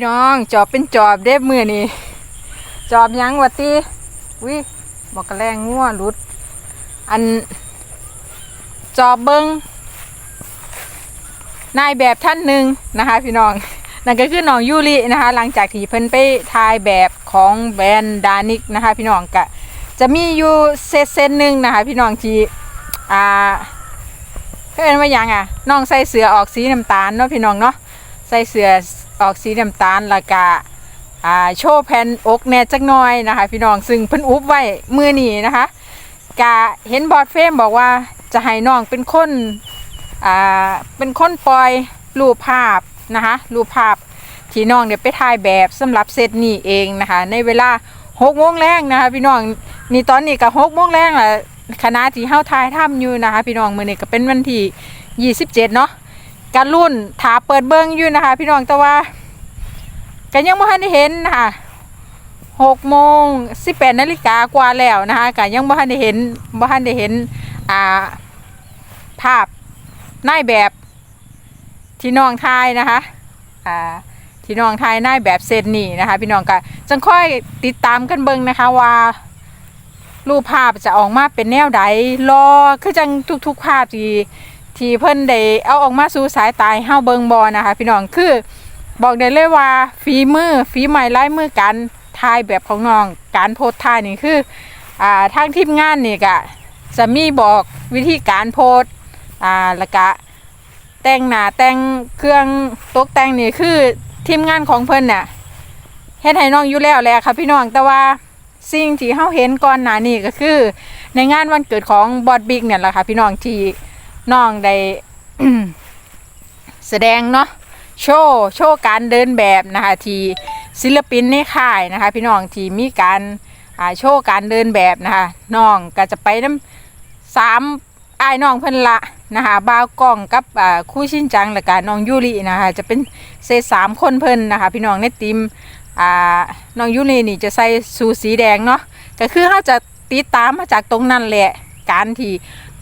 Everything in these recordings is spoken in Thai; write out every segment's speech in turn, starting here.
น้องจอบเป็นจอบเด้มือนี่จอบยังวะตีวิบอกกระแรงงัวหลุด อัน จอบเบิงนายแบบท่านหนึ่งนะคะ พี่น้องนั่นก็คือน้องยูรินะคะ หลังจากที่เพิ่นไปถ่ายแบบของแบรนด์ดานิกนะคะ พี่น้องกะจะมีอยู่เซตเซตหนึ่งนะคะ พี่น้องที่อ่าเพื่อนว่ายังอะน้องใส่เสือออกสีน้ำตาลเนาะพี่น้องเนาะ ส่เสื้อออกสีน้ำตาลแล้วก็อ่าโชว์แผ่นอกแน่จักหน่อยนะคะ พี่น้องซึ่งเพิ่นอุบไว้มือนี้นะคะกะเห็นบอดเฟมบอกว่าจะให้น้องเป็นคนอ่าเป็นคนปล่อยรูปภาพนะคะรูปภาพที่น้องเดี๋ยวไปถ่ายแบบสำหรับเซตนี้เองนะคะ ในเวลา6โมงแรงนะคะพี่น้องนี่ตอนนี้ก็6โมงแรงแหละคณะที่เฮาถ่ายทำอยู่นะคะ พี่น้องมือนี้ก็เป็นวันที่ 27 เนาะ การรุ่นถาเปิดเบิ้งอยู่นะคะ พี่น้องแต่ว่ากันยังไม่ทันได้เห็นนะคะหกโมงสิบแปดนาฬิกากว่าแล้วนะคะกันยังไม่ทันได้เห็นไม่ทันได้เห็นอ่าภาพนายแบบที่น้องทายนะคะอ่าที่น้องทายนายแบบเซตนี่นะคะ พี่น้องก็จังค่อยติดตามกันเบิ้งนะคะว่ารูปภาพจะออกมาเป็นแนวใดรอคือจังทุกๆภาพที่ ที่เพิ่นได้เอาออกมาสู่สายตาให้เฮาเบิงบอนะคะ พี่น้องคือบอกได้เลยว่าฝีมือฝีไม้ลายมือการถ่ายแบบของน้อง การโพสท่ายนี่คืออ่าทางทีมงานนี่ก็จะมีบอกวิธีการโพสอ่าแล้วก็แต่งหน้าแต่งเครื่องตกแต่งนี่คือทีมงานของเพิ่นน่ะเฮ็ดให้น้องอยู่แล้วแหละค่ะพี่น้องแต่ว่าสิ่งที่เฮาเห็นก่อนหน้านี้ก็คือ ในงานวันเกิดของบอดบิ๊กเนี่ยแหละค่ะพี่น้องที่ น้องได้ แสดงเนาะโชว์โชว์การเดินแบบนะคะที่ศิลปินในค่ายนะคะ พี่น้องที่มีการโชว์การเดินแบบนะคะน้องก็จะไปน้ำสามอ้ายน้องเพิ่นละนะคะบ่าวกล้องกับคู่ชินจังและการน้องยูรินะคะจะเป็นเซสามคนเพิ่นนะคะ พี่น้องในทีมน้องยูรินี่จะใส่สูสีแดงเนาะก็คือเขาจะติดตามมาจากตรงนั้นแหละการที่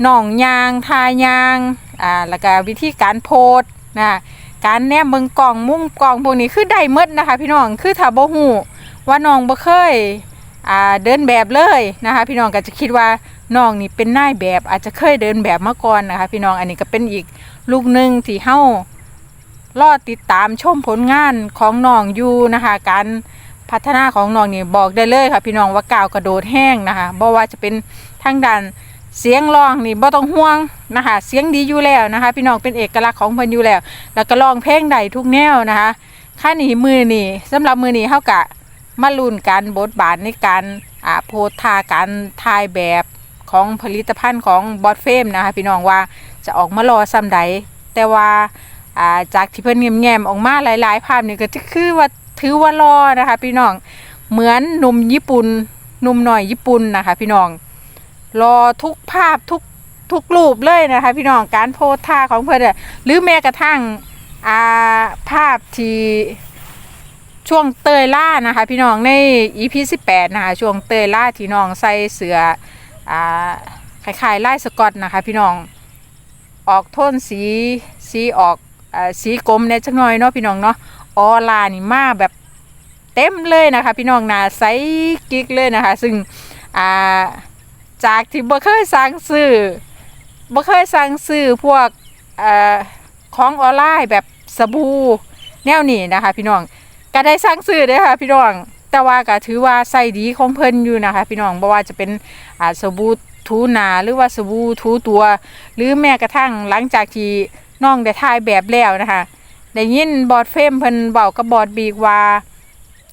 น่องยางทายางอ่าแล้วก็วิธีการโพสต์นะการแนมเบิงกล่องมุมกล่องพวกนี้คือได้หมดนะคะ พี่น้องคือถ้าบ่ฮู้ว่าน้องบ่เคยอ่าเดินแบบเลยนะคะ พี่น้องก็จะคิดว่าน้องนี่เป็นนายแบบอาจจะเคยเดินแบบมาก่อนนะคะ พี่น้องอันนี้ก็เป็นอีกลูกหนึ่งที่เฮารอติดตามชมผลงานของน้องอยู่นะคะการพัฒนาของน้องนี่บอกได้เลยค่ะ พี่น้องว่าก้าวกระโดดแห้งนะคะบ่ว่าจะเป็นทางด้าน เสียงร้องนี่บ่ต้องห่วงนะคะ เสียงดีอยู่แล้วนะคะ พี่น้องเป็นเอกลักษณ์ของเพิ่นอยู่แล้ว แล้วก็ร้องเพลงได้ทุกแนวนะคะค่านี้มือนี่สำหรับมือนี่เฮากะมาลุ้นกันบทบาทในการอ่าโพสท่าการถ่ายแบบของผลิตภัณฑ์ของบอสเฟมนะคะพี่น้องว่าจะออกมารอซ้ำใดแต่ว่าอ่าจากที่เพิ่นแง้มออกมาหลาย ๆ ภาพนี่ก็จะคือว่าถือว่ารอนะคะ พี่น้องเหมือนหนุ่มญี่ปุ่นหนุ่มหน่อยญี่ปุ่นนะคะ พี่น้อง รอทุกภาพทุกทุกรูปเลยนะคะ พี่น้องการโพสท่าของเพื่อนอะหรือแม้กระทั่งอาภาพที่ช่วงเตยล่านะคะ พี่น้องใน EP 18นะคะช่วงเตยล่าที่น้องใส่เสืออ่าคล้ายๆลายสกอตนะคะ พี่น้องออกโทนสีสีออกอสีกลมเนี่ยจักหน่อยเนาะพี่น้องเนาะออลานี่มาแบบเต็มเลยนะคะ พี่น้องนาใสกิกเลยนะคะ ซึ่งอ่า จากที่บ่เคยสั่งซื้อบ่เคยสั่งซื้อพวกเอ่อของออนไลน์แบบสบู่แนวนี้นะคะ พี่น้องก็ได้สั่งซื้อเด้ค่ะ พี่น้องแต่ว่าก็ถือว่าใส่ดีของเพิ่นอยู่นะคะ พี่น้องบ่ว่าจะเป็นอ่าสบู่ถูหนาหรือว่าสบู่ถูตัว หรือแม้กระทั่งหลังจากที่น้องได้ถ่ายแบบแล้วนะคะได้ยินบอดเฟมเพิ่นเว้ากับบอดบีกว่า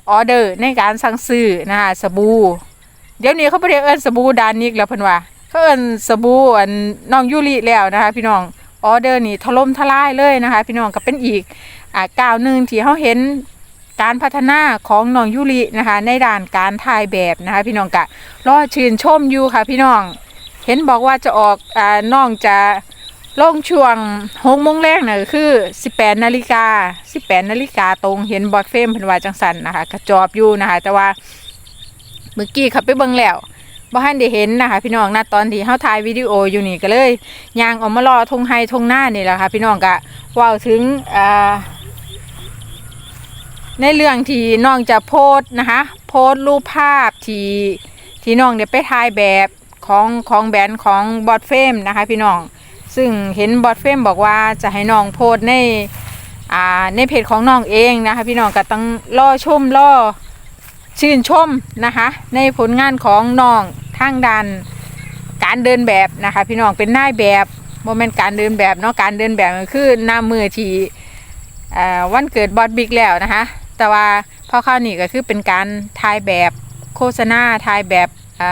ออเดอร์ในการสั่งซื้อนะคะสบู่ เดี๋ยวนี้เขาบ่ได้เอิ้นสบู่ดานิกแล้วเพิ่นว่าเขาเอิ้นสบู่อันน้องยูริแล้วนะคะ พี่น้องออเดอร์นี่ถล่มทลายเลยนะคะ พี่น้องก็เป็นอีกอ่าก้าวหนึ่งที่เขาเห็นการพัฒนาของน้องยูรินะคะ ในด้านการถ่ายแบบนะคะ พี่น้องกะรอชื่นชมอยู่ค่ะ พี่น้อง เห็นบอกว่าจะออกอ่าน้องจะลงช่วงหกโมงแรกน่ะคือ 18นาฬิกา18นาฬิกาตรงเห็นบอดเฟมเพิ่นว่าจังสันนะคะกระจอบอยู่นะคะ แต่ว่า เมื่อกี้ขับไปเบิ่งแล้วบ่ทันได้เห็นนะคะ พี่น้องนะตอนที่เฮาถ่ายวิดีโออยู่นี่ก็เลยยางออกมารอทงไฮทงหน้านี่แหละค่ะ พี่น้องก็ว้าถึงอ่าในเรื่องที่น้องจะโพสนะคะ โพสรูปภาพที่ที่น้องเดี๋ยวไปถ่ายแบบของของแบรนด์ของบอดเฟมนะคะ พี่น้องซึ่งเห็นบอดเฟมบอกว่าจะให้น้องโพสในอ่าในเพจของน้องเองนะคะ พี่น้องก็ต้องรอชมรอ ชื่นชมนะคะ ในผลงานของน้องทางด้านการเดินแบบนะคะ พี่น้องเป็นนายแบบโมเมนต์การเดินแบบเนาะการเดินแบบก็คือหน้ามือที่วันเกิดบอดบิ๊กแล้วนะคะ แต่ว่าพอเข้าวนี่ก็คือเป็นการถ่ายแบบโฆษณาถ่ายแบบอ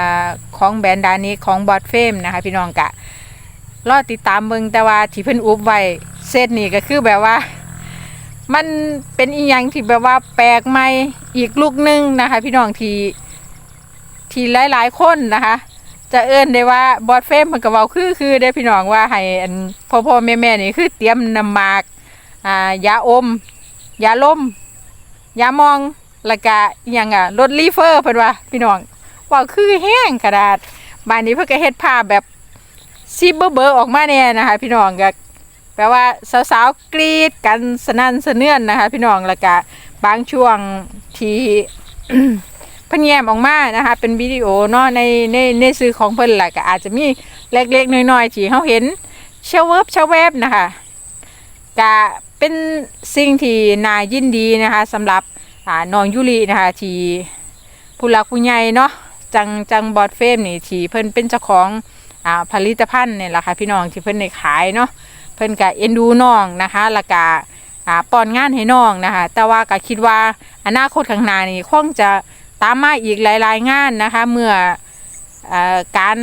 ของแบรนด์ดานี้ของบอดเฟมนะคะ พี่น้องกะรอติดตามเบิงแต่ว่าที่เพิ่นอุบไว้เซตนี่ก็คือแบบว่า มันเป็นอีหยังที่แบบว่าแปลกใหม่อีกลูกหนึงนะคะ พี่น้องที่ที่หลายๆคนนะคะ จะเอิ้นได้ว่าบอดเฟมมันก็เว้าคือคือได้พี่น้องว่าให้อันพ่อพ่อแม่แม่นี่คือเตรียมน้ำหมากอ่ายาอมยาลมยามองแล้วก็อหยังอะรถรีเฟอร์เพิ่นว่าพี่น้องว่าคือแห้งกระดาษบ้านนี้เพิ่นก็เฮ็ดภาพแบบซีเบอร์เบอร์ออกมาแน่นะคะ พี่น้องก็ แปลว่าสาวๆกรีดกันสนั่นสะเนื่อนนะคะ พี่น้องแล้วก็บางช่วงที่เพิ่นแยมออกมานะคะ เป็นวิดีโอเนาะในในในสื่อของเพิ่นแหละก็อาจจะมีเล็กๆน้อยๆที่เฮาเห็นเชาเวิบเชาแวบนะคะก็เป็นสิ่งที่น่ายินดีนะคะสำหรับน้องยุรีนะคะที่ผู้หลักผู้ใหญ่เนาะจังจังบอดเฟมนี่ที่เพิ่นเป็นเจ้าของอผลิตภัณฑ์เนี่ยแหละค่ะพี่น้องที่เพิ่นได้ขายเนาะ เพิ่นก็เอ็นดูน้องนะคะแล้วก็ป้อนงานให้น้องนะคะ แต่ว่าก็คิดว่าอนาคตข้างหน้านี่คงจะตามมาอีกหลาย ๆ งานนะคะ เมื่ออการ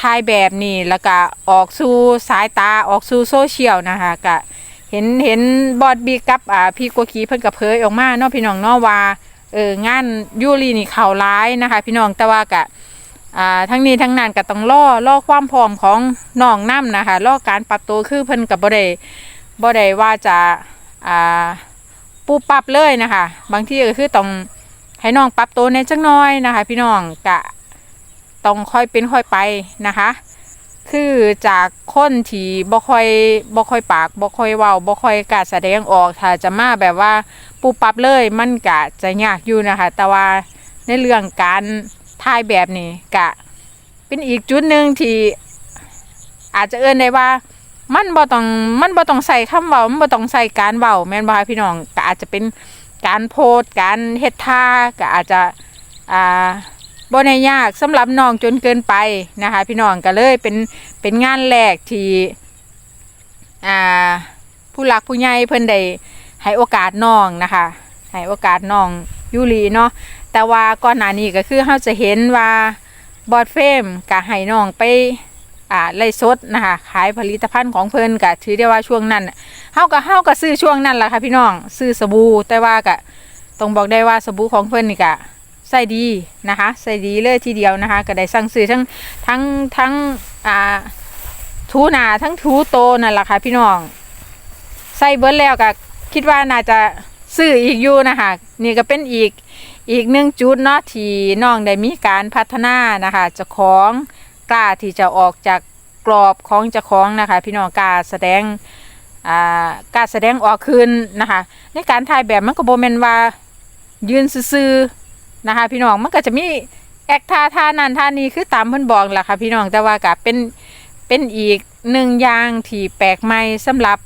ถ่ายแบบนี่แล้วก็ออกสู่สายตาออกสู่โซเชียลนะคะก็เห็นเห็นบอดบีกับอ่าพี่กัวกีเพิ่นกับเผยออกมาเนาะพี่น้องเนาะว่าเอองานยูรีนี่เข้าร้ายนะคะ พี่น้องแต่ว่ากะ อ่าทั้งนี้ทั้งนั้นก็ต้องรอรอความพร้อมของน้องน้ำนะคะรอการปรับตัวคือเพิ่นกับบ่ได้บ่ได้ว่าจะอ่าปูปรับเลยนะคะ บางทีก็คือต้องให้น้องปรับตัวในจักน้อยนะคะ พี่น้องกะต้องค่อยเป็นค่อยไปนะคะ คือจากคนที่บ่ค่อยบ่ค่อยปากบ่ค่อยเว้าบ่ค่อยกาแสดงออกถ้าจะมาแบบว่าปูปรับเลยมันกะจะยากอยู่นะคะ แต่ว่าในเรื่องการ ถ่ายแบบนี้กะ เป็นอีกจุดหนึ่งที่อาจจะเอิ้นได้ว่า มันบ่ต้องมันบ่ต้องใส่คำเว้ามันบ่ต้องใส่การเว้าแม่นบ่คะพี่น้องก็อาจจะเป็นการโพสต์การเฮ็ดท่าก็อาจจะอ่าบ่ได้ยากสำหรับน้องจนเกินไปนะคะ พี่น้องก็เลยเป็นเป็นงานแรกที่อ่าผู้หลักผู้ใหญ่เพิ่นได้ให้โอกาสน้องนะคะให้โอกาสน้อง ยูรีเนาะแต่ว่าก่อนหน้านี้ก็คือเฮาจะเห็นว่าบอดเฟมก็ให้น้องไปอ่าไล่สดนะคะขายผลิตภัณฑ์ของเพิ่นก็ถือได้ว่าช่วงนั้นเฮาก็เฮาก็ซื้อช่วงนั้นแหละค่ะพี่น้องซื้อสบู่แต่ว่าก็ต้องบอกได้ว่าสบู่ของเพิ่นนี่ก็ใส่ดีนะคะใส่ดีเลยทีเดียวนะคะ ก็ได้สั่งซื้อทั้งทั้งทั้งอ่าทูหนาทั้งทูโตนั่นแหละค่ะพี่น้องใส่เบิร์แล้วก็คิดว่าน่าจะ ซื้ออีกอยู่นะคะนี่ก็เป็นอีกอีกหนึ่งจุดเนาะที่น้องได้มีการพัฒนานะคะจ้าของกล้าที่จะออกจากกรอบของจ้าของนะคะ พี่น้องกล้าแสดงอ่ากล้าแสดงออกขึ้นนะคะ ในการถ่ายแบบมันก็โบเมนว่ายืนซื่อๆนะคะ พี่น้องมันก็จะมีแอคท่าท่านั้นท่านี้คือตามเพิ่นบอกแหละค่ะพี่น้องแต่ว่าก็เป็นเป็นอีกหนึ่งอย่างที่แปลกใหม่สำหรับ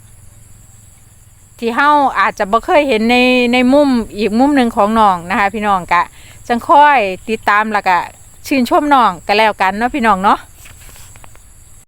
ที่เฮาอาจจะบ่เคยเห็นในในมุมอีกมุมหนึ่งของน้องนะคะ พี่น้องกะจังค่อยติดตามแล้วก็ชื่นชมน้องกันแล้วกันเนาะพี่น้องเนาะ